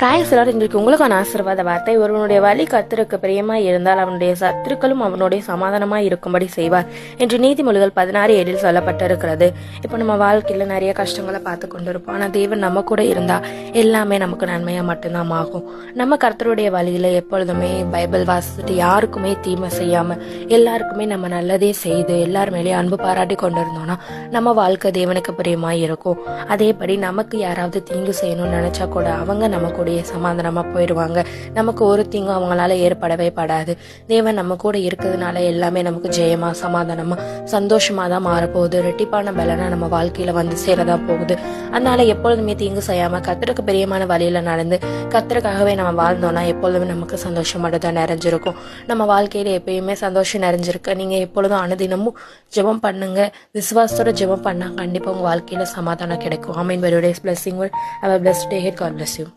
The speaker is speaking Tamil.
பிராயசிலர் இன்றைக்கு உங்களுக்கான ஆசீர்வாத வார்த்தை. ஒருவனுடைய வழி கத்திற்கு பிரியமாய் இருந்தால் அவனுடைய சத்துருக்களும் அவனுடைய சமாதானமாய் இருக்கும்படி செய்வார் என்று நீதிமொழிகள் பதினாறு ஏழில் சொல்லப்பட்டிருக்கிறது. இப்போ நம்ம வாழ்க்கையில் நிறைய கஷ்டங்களை பார்த்து கொண்டிருப்போம். ஆனால் தேவன் நம்ம கூட இருந்தா எல்லாமே நமக்கு நன்மையா மட்டும்தான் ஆகும். நம்ம கர்த்தருடைய வழியில எப்பொழுதுமே பைபிள் வாசிச்சுட்டு யாருக்குமே தீமை செய்யாம எல்லாருக்குமே நம்ம நல்லதே செய்து எல்லார் மேலேயும் அன்பு பாராட்டி கொண்டு இருந்தோம்னா நம்ம வாழ்க்கை தேவனுக்கு பிரியமாய் இருக்கும். அதேபடி நமக்கு யாராவது தீங்கு செய்யணும்னு நினைச்சா கூட அவங்க நம்ம கூட அப்படியே சமாதானமாக போயிடுவாங்க நமக்கு ஒரு தீங்கும் அவங்களால ஏற்படவே படாது. தேவன் நம்ம கூட இருக்கிறதுனால எல்லாமே நமக்கு ஜெயமாக சமாதானமாக சந்தோஷமா தான் மாறப்போகுது. ரெட்டிப்பான பலனா நம்ம வாழ்க்கையில் வந்து சேரதான் போகுது. அதனால எப்பொழுதுமே தீங்கு செய்யாமல் கத்திரக்கு பிரியமான வழியில் நடந்து கத்திரக்காகவே நம்ம வாழ்ந்தோம்னா எப்பொழுதுமே நமக்கு சந்தோஷமோட தான் நிறைஞ்சிருக்கும். நம்ம வாழ்க்கையில் எப்பயுமே சந்தோஷம் நிறைஞ்சிருக்கு. நீங்கள் எப்பொழுதும் அனுதினமும் ஜெபம் பண்ணுங்க. விசுவாசத்தோட ஜெபம் பண்ணால் கண்டிப்பாக உங்கள் வாழ்க்கையில் சமாதானம் கிடைக்கும். ஆமீன் very days blessing a bless day head God bless you